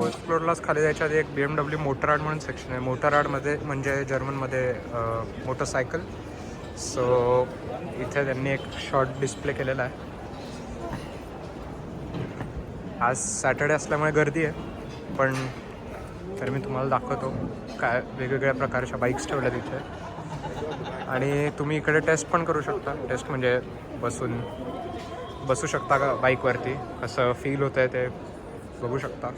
First फ्लोअरलाच खाली जायच्या आधी एक बी एम डब्ल्यू मोटरआर्ट म्हणून सेक्शन आहे. मोटरआर्टमध्ये म्हणजे जर्मनमध्ये मोटरसायकल सो इथे त्यांनी एक शॉर्ट डिस्प्ले केलेला आहे. आज सॅटर्डे असल्यामुळे गर्दी आहे पण तर मी तुम्हाला दाखवतो. काय वेगवेगळ्या प्रकारच्या बाईक्स ठेवल्या तिथे आणि तुम्ही इकडे टेस्ट पण करू शकता. टेस्ट म्हणजे बसून बसू शकता का बाईकवरती कसं फील होतं आहे ते बघू शकता.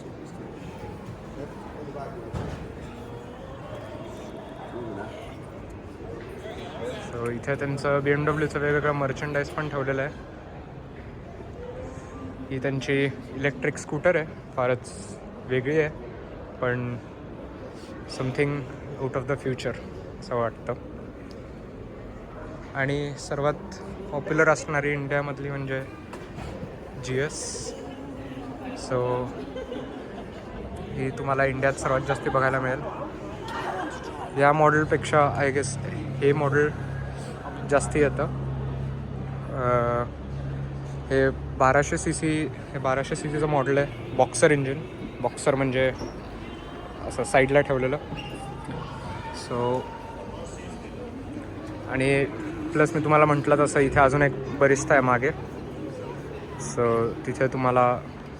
सो इथे त्यांचं बी एम डब्ल्यूचं वेगवेगळं मर्चंडाईज पण ठेवलेलं आहे. ही त्यांची इलेक्ट्रिक स्कूटर आहे. फारच वेगळी आहे पण something out of the future असं वाटतं. आणि सर्वात पॉप्युलर असणारी इंडियामधली म्हणजे जी एस. सो ही तुम्हाला इंडियात सर्वात जास्त बघायला मिळेल. या मॉडेलपेक्षा आय गेस हे मॉडेल जास्त येतं. हे बाराशे सी सी हे बाराशे सी सीचं मॉडेल आहे बॉक्सर इंजिन बॉक्सर म्हणजे असं साईडला ठेवलेलं. सो आणि प्लस मी तुम्हाला म्हटलं तसं इथे अजून एक बरिस्ता आहे मागे. सो तिथे तुम्हाला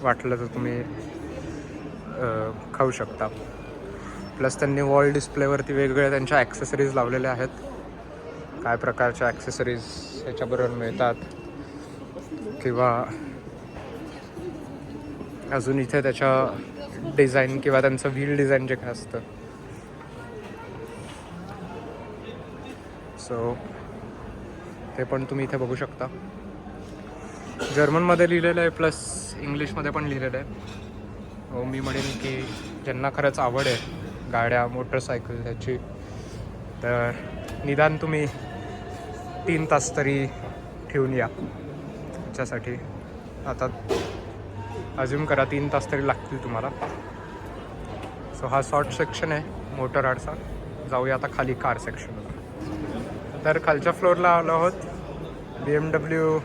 वाटलं तर तुम्ही खाऊ शकता. प्लस त्यांनी वॉल डिस्प्लेवरती वेगवेगळ्या त्यांच्या ॲक्सेसरीज लावलेल्या आहेत. काय प्रकारच्या ॲक्सेसरीज ह्याच्याबरोबर मिळतात? किंवा अजून इथे त्याच्या डिझाईन किंवा त्यांचं व्हील डिझाईन जे काय असतं. सो ते पण तुम्ही इथे बघू शकता. जर्मनमध्ये लिहिलेलं आहे प्लस इंग्लिशमध्ये पण लिहिलेलं आहे. हो मी म्हणेन की ज्यांना खरंच आवड आहे गाड्या मोटरसायकल ह्याची तर निदान तुम्ही तीन तास तरी ठेवून या. त्याच्यासाठी आता अज्युम करा तीन तास तरी लागतील तुम्हाला. सो हा शॉर्ट सेक्शन आहे मोटर आर्टचा जाऊया आता खाली कार सेक्शनला तर खालच्या फ्लोअरला आलो आहोत. B M W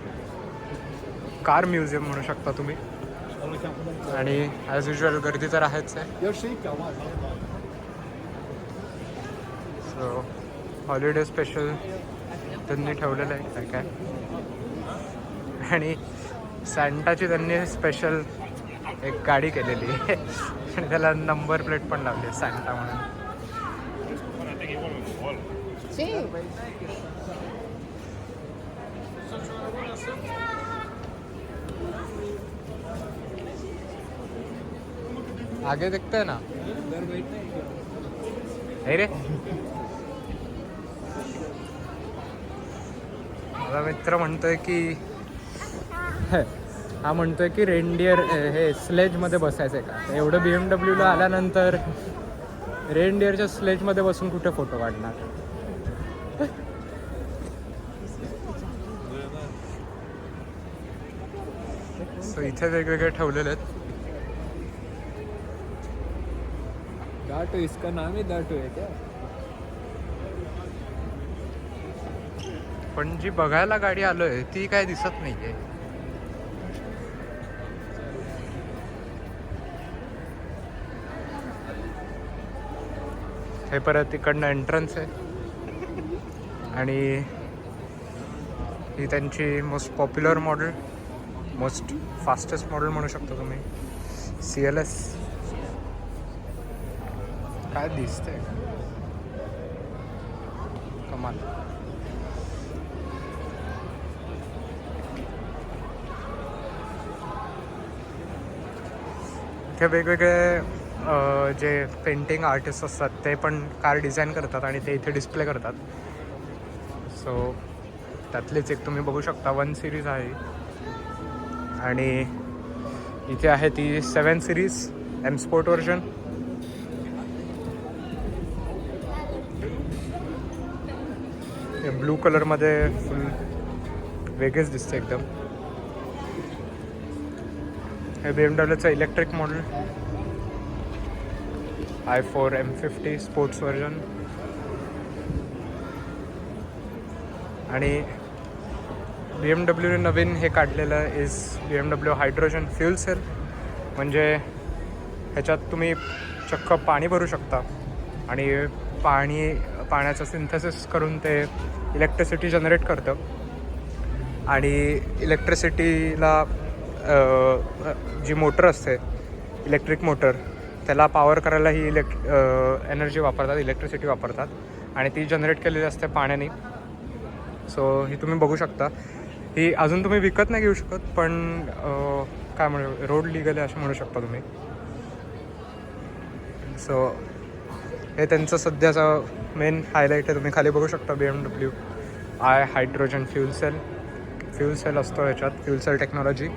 car museum म्हणू शकता तुम्ही. आणि ॲज युजल गर्दी तर आहेच आहे. सो हॉलिडे स्पेशल त्यांनी ठेवलेलं आहे काय काय. आणि सँटाची त्यांनी स्पेशल एक गाडी केलेली आहे. आणि त्याला नंबर प्लेट पण लावली सँटा म्हणून. Sí. आगे दिखतंय ना? हे रे? माझा मित्र म्हणतोय की हा म्हणतोय की रेंडियर हे स्लेजमध्ये बसायचंय का? एवढं बी एम डब्ल्यूला आल्यानंतर रेनडियरच्या स्लेजमध्ये बसून कुठे फोटो काढणार? सो इथे वेगवेगळे ठेवलेले आहेत. डाटो इसका नाम ही डाटो है क्या? पण जी बघायला गाडी आलोय ती काय दिसत नाहीये. हे परत तिकडनं एंट्रन्स आहे. आणि ही त्यांची most popular model most fastest model म्हणू शकता तुम्ही. सी एल एस काय दिसतंय? कमाल. इथे वेगवेगळे जे पेंटिंग आर्टिस्ट असतात ते पण कार डिझाईन करतात आणि ते इथे डिस्प्ले करतात. सो त्यातलीच एक तुम्ही बघू शकता वन सिरीज आहे. आणि इथे आहे ती seven series M sport version blue कलरमध्ये फुल वेगळेच दिसते एकदम. हे B M डब्ल्यूचं electric model I four M fifty sports version आणि बी एम डब्ल्यूने नवीन हे काढलेलं is B M W hydrogen fuel cell म्हणजे ह्याच्यात तुम्ही चक्क पाणी भरू शकता. आणि पाणी पाण्याचं सिंथेसिस करून ते इलेक्ट्रिसिटी जनरेट करतं. आणि इलेक्ट्रिसिटीला जी मोटर असते इलेक्ट्रिक मोटर त्याला पॉवर करायला ही इलेक्ट एनर्जी वापरतात इलेक्ट्रिसिटी वापरतात. आणि ती जनरेट केलेली असते पाण्याने. सो ही तुम्ही बघू शकता. ही अजून तुम्ही विकत नाही घेऊ शकत पण काय म्हणू रोड लिगल आहे असं म्हणू शकता तुम्ही. सो हे त्यांचं सध्याचं मेन हायलाईट आहे. तुम्ही खाली बघू शकता B M W I hydrogen fuel cell fuel cell असतो याच्यात फ्युल सेल टेक्नॉलॉजी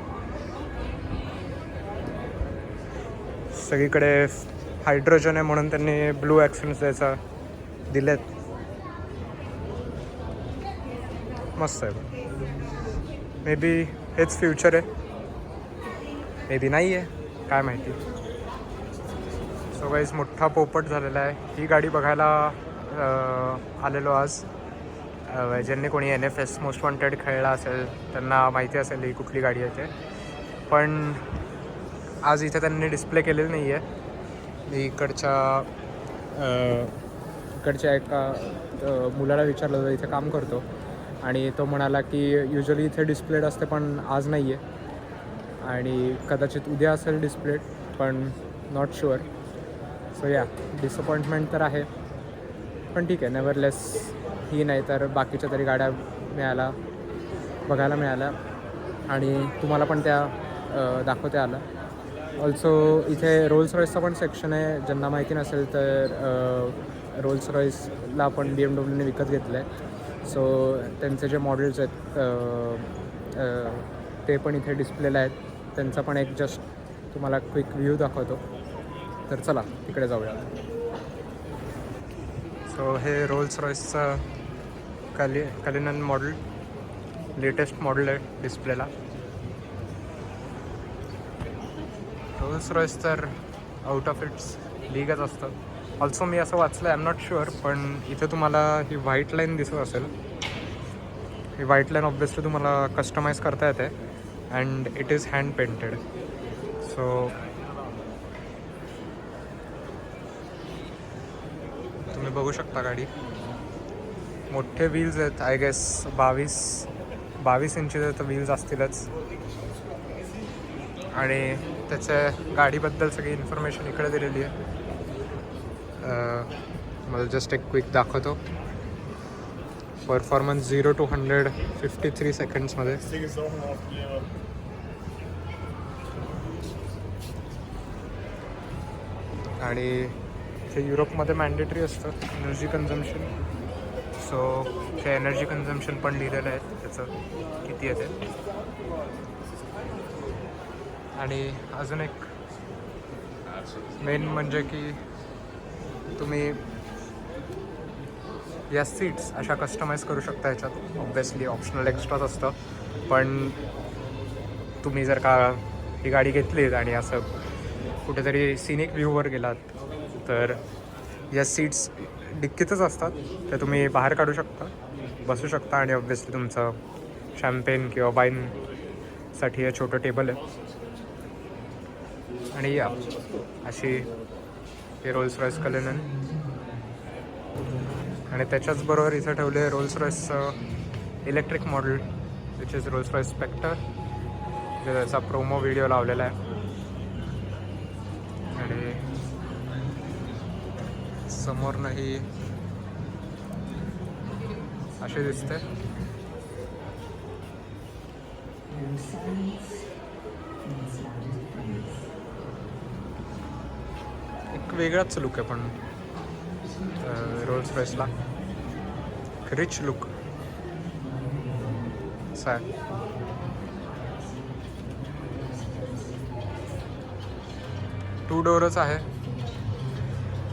सगळीकडे हायड्रोजन आहे म्हणून त्यांनी ब्लू ॲक्सेंट्स द्यायचा दिलेत. मस्त आहे. मे बी हेच फ्युचर आहे. मे बी नाही आहे काय माहिती. सो गाईज मोठा पोपट झालेला आहे. ही गाडी बघायला आलेलो आज. ज्यांनी कोणी N F S Most Wanted खेळला असेल त्यांना माहिती असेल ही कुठली गाडी आहे ते. पण आज इथे त्यांनी डिस्प्ले केलेलं नाही आहे मी इकडच्या इकडच्या एका मुलाला विचारलं होतं इथे काम करतो. आणि तो म्हणाला की युजली इथे डिस्प्लेड असते पण आज नाही आहे आणि कदाचित उद्या असेल डिस्प्लेड पण नॉट शुअर सो या डिसअपॉइंटमेंट तर आहे. पण ठीक आहे नेवरलेस ही नाही तर बाकीच्या तरी गाड्या मिळाल्या बघायला मिळाल्या. आणि तुम्हाला पण त्या दाखवते दाखवता आलं. ऑल्सो इथे रोल्स रॉईसचा पण सेक्शन आहे. ज्यांना माहिती नसेल तर रोल्स रॉईसला पण बी एम डब्ल्यूने विकत घेतलं आहे सो त्यांचे जे मॉडेल्स आहेत ते पण इथे डिस्प्लेला आहेत. त्यांचा पण एक जस्ट तुम्हाला क्विक व्ह्यू दाखवतो. तर चला तिकडे जाऊया. सो हे Rolls रॉईसचं Cullinan Cullinan model latest model आहे डिस्प्लेला रोल्स रॉईस तर आउट ऑफ इट्स लीगच असतं. ऑल्सो मी असं वाचलं आय एम नॉट शुअर पण इथे तुम्हाला ही व्हाईट लाईन दिसत असेल. ही व्हाईट लाईन ऑब्विसली तुम्हाला कस्टमाइज करता येते. And it is hand painted so तुम्ही बघू शकता गाडी. मोठे व्हील्स आहेत आय गेस बावीस बावीस इंचीचे तर व्हील्स असतीलच. आणि त्याच्या गाडीबद्दल सगळी इन्फॉर्मेशन इकडे दिलेली आहे. मला जस्ट एक क्विक दाखवतो. Performance zero to hundred fifty three सेकंड्समध्ये आणि ते युरोपमध्ये मॅन्डेटरी असतं एनर्जी कन्झम्शन सो ते एनर्जी कन्झम्शन पण लिहिलेलं आहे त्याचं किती आहे ते? आणि अजून एक मेन म्हणजे की तुम्ही या सीट्स अशा कस्टमाइज करू शकता याच्यात. ऑब्वियसली ऑप्शनल एक्स्ट्राच असतं पण तुम्ही जर का ही गाडी घेतलीत आणि असं कुठेतरी सिनिक व्ह्यूवर गेलात तर या सीट्स डिक्कीतच असतात. ते तुम्ही बाहेर काढू शकता बसू शकता आणि ऑब्वियसली तुमचं शॅम्पेन किंवा वाईनसाठी हे छोटं टेबल आहे. आणि या अशी हे रोल्स रॉयस कलेनन आणि त्याच्याचबरोबर इथं ठेवले Rolls रॉईसचं electric model which is Rolls Royce Spectre जे त्याचा प्रोमो व्हिडिओ लावलेला आहे. आणि समोरनं ही अशी दिसते. एक वेगळाच लुक आहे पण रोल्स रॉईसला रिच लुक असा टू डोअरच आहे.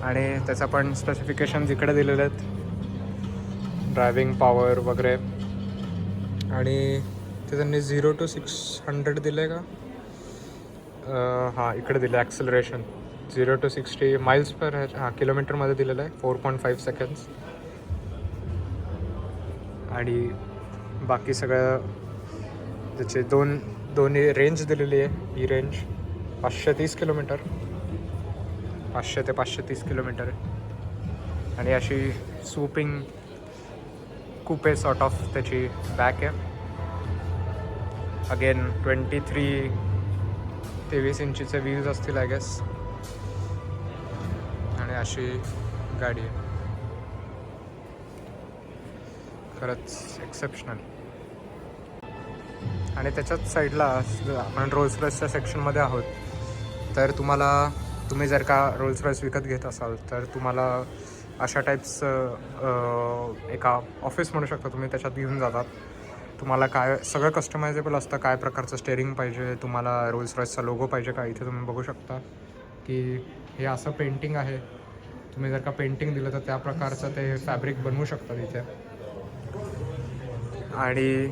आणि त्याचा पण स्पेसिफिकेशन्स इकडे दिलेले आहेत. ड्रायव्हिंग पॉवर वगैरे. आणि ते त्यांनी झिरो टू सिक्स हंड्रेड दिलं आहे का हां इकडे दिलं acceleration zero to sixty miles per हां किलोमीटरमध्ये दिलेलं आहे फोर पॉईंट फाईव्ह सेकंड्स आणि बाकी सगळं त्याचे दोन दोन्ही रेंज दिलेली आहे ही रेंज पाचशे तीस किलोमीटर पाचशे ते पाचशे तीस किलोमीटर आणि अशी सूपिंग कुपे सॉर्ट ऑफ त्याची बॅक आहे. अगेन ट्वेंटी थ्री तेवीस इंचीचे व्ह्यूज असतील आय गेस अशी गाडी आहे. खरंच एक्सेप्शनल आणि त्याच्याच साईडला आपण रोल्स रॉयसच्या सेक्शनमध्ये आहोत. तर तुम्हाला तुम्ही जर का रोल्स रॉयस विकत घेत असाल तर तुम्हाला अशा टाईप्सचं एका ऑफिस म्हणू शकता तुम्ही त्याच्यात घेऊन जातात. तुम्हाला काय सगळं कस्टमायझेबल असतं काय प्रकारचं स्टेअरिंग पाहिजे तुम्हाला रोल्स रॉयसचा लोगो पाहिजे का इथे तुम्ही बघू शकता. की हे असं पेंटिंग आहे. तुम्ही जर का पेंटिंग दिलं तर त्या प्रकारचं ते फॅब्रिक बनवू शकतात इथे. आणि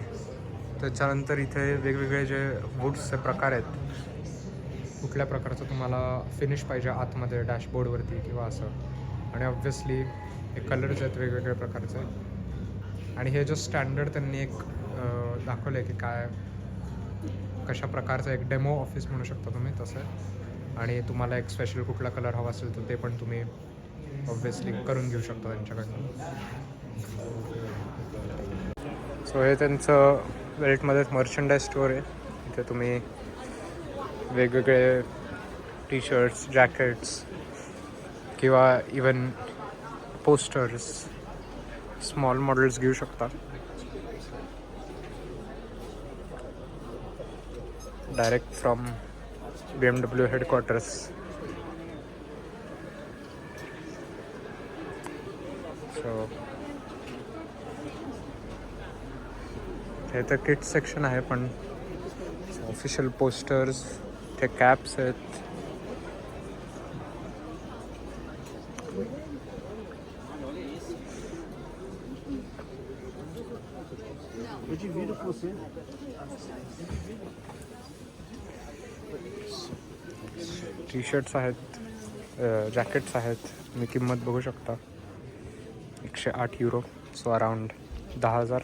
त्याच्यानंतर इथे वेगवेगळे जे वूड्सचे प्रकार आहेत. कुठल्या प्रकारचं तुम्हाला फिनिश पाहिजे आतमध्ये डॅशबोर्डवरती किंवा असं. आणि ऑब्व्हियसली हे कलर्स आहेत वेगवेगळ्या प्रकारचे. आणि हे जो स्टँडर्ड त्यांनी एक दाखवलं आहे की काय कशा प्रकारचं एक डेमो ऑफिस म्हणू शकता तुम्ही तसं. आणि तुम्हाला एक स्पेशल कुठला कलर हवा असेल तर ते पण तुम्ही ऑब्व्हियसली करून घेऊ शकता त्यांच्याकडनं. सो हे त्यांचं वेल्टमध्ये मर्चंडाईज स्टोअर आहे. इथे तुम्ही वेगवेगळे टी शर्ट्स जॅकेट्स किंवा इवन पोस्टर्स स्मॉल मॉडेल्स घेऊ शकता. Direct from B M W headquarters हे तर किट सेक्शन आहे, पण ऑफिशियल पोस्टर्स ते कॅप्स आहेत. टी शर्ट्स आहेत जॅकेट्स आहेत. तुम्ही किंमत बघू शकता. एकशे आठ युरो सो अराउंड दहा हज़ार.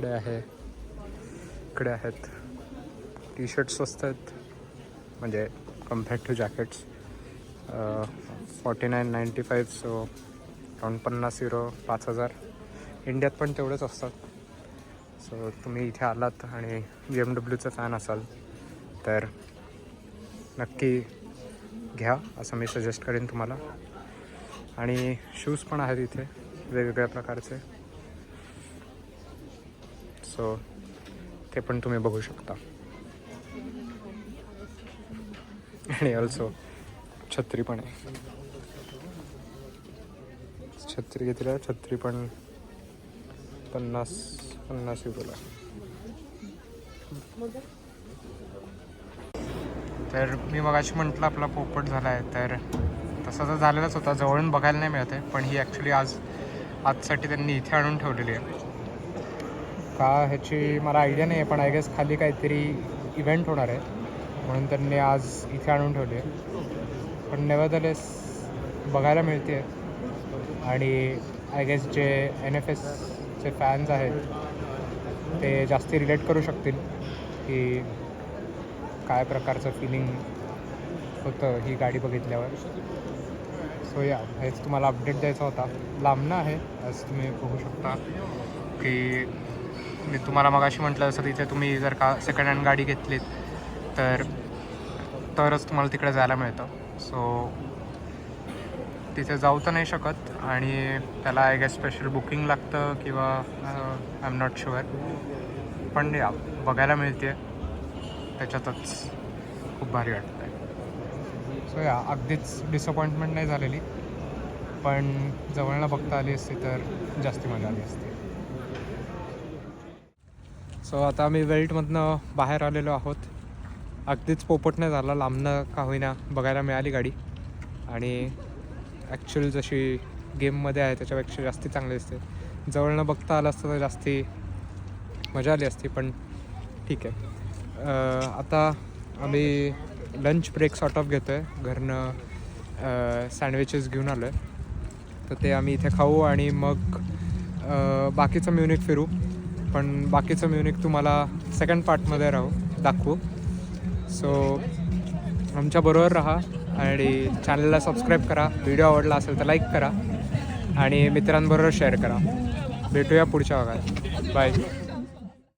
इकडे आहे. इकडे आहेत. टी शर्ट स्वस्त आहेत. म्हणजे compared to jackets forty nine ninety five so around पन्नास युरो पाच हजार. इंडियात पण तेवढेच असतात. सो तुम्ही इथे आलात आणि बी एम डब्ल्यूचा फॅन असाल तर नक्की घ्या असं मी सजेस्ट करेन तुम्हाला. आणि शूज पण आहेत इथे वेगवेगळ्या प्रकारचे. सो ते पण तुम्ही बघू शकता. आणि ऑल्सो छत्री पण आहे. छत्री घेतली छत्री पण पन्नास पन्नास युरोला तर मी मगाशी म्हटलं आपला पोपट झाला आहे तर तसं तर झालेलाच होता जवळून बघायला नाही मिळत आहे पण ही ॲक्च्युली आज आजसाठी त्यांनी इथे आणून ठेवलेली आहे. का ह्याची मला आयडिया नाही आहे पण आय गेस खाली काहीतरी इव्हेंट होणार आहे. म्हणून त्यांनी आज इथे आणून ठेवली आहे. पण नेवरदलेस बघायला मिळते. आणि आय गेस जे एन एफ एसचे फॅन्स आहेत ते जास्ती रिलेट करू शकतील की काय प्रकारचं फिलिंग होतं ही गाडी बघितल्यावर. सो या हेच तुम्हाला अपडेट द्यायचा होता. लांबणं आहे आज तुम्ही बघू शकता की मी तुम्हाला मगाशी म्हटलं असं तिथे तुम्ही जर का सेकंड हँड गाडी घेतलीत तर तरच तुम्हाला तिकडे जायला मिळतं. सो तिथे जाऊ तर नाही शकत आणि त्याला आय गेस स्पेशल बुकिंग लागतं किंवा आय एम नॉट शुअर पण या बघायला मिळते. त्याच्यातच खूप भारी वाटतं आहे सो या अगदीच डिसअपॉइंटमेंट नाही झालेली. पण जवळला बघता आली असती तर जास्ती मजा आली असती. सो आता आम्ही वेल्टमधनं बाहेर आलेलो आहोत. अगदीच पोपट नाही झाला लांबनं का होईना बघायला मिळाली गाडी. आणि ॲक्च्युअल जशी गेममध्ये आहे त्याच्यापेक्षा जास्ती चांगली असते जवळनं बघता आलं असतं तर जास्ती मजा आली असती पण ठीक आहे. आता आम्ही लंच ब्रेक सॉर्ट ऑफ घेतो आहे घरनं सँडविचेस घेऊन आलो आहे तर ते आम्ही इथे खाऊ आणि मग बाकीचं म्युनिक फिरू. पण बाकीचं म्युनिक तुम्हाला सेकंड पार्टमध्ये राहू दाखवू. सो आमच्याबरोबर राहा आणि चॅनलला सबस्क्राईब करा. व्हिडिओ आवडला असेल तर लाईक करा आणि मित्रांबरोबर शेअर करा. भेटूया पुढच्या भागात. बाय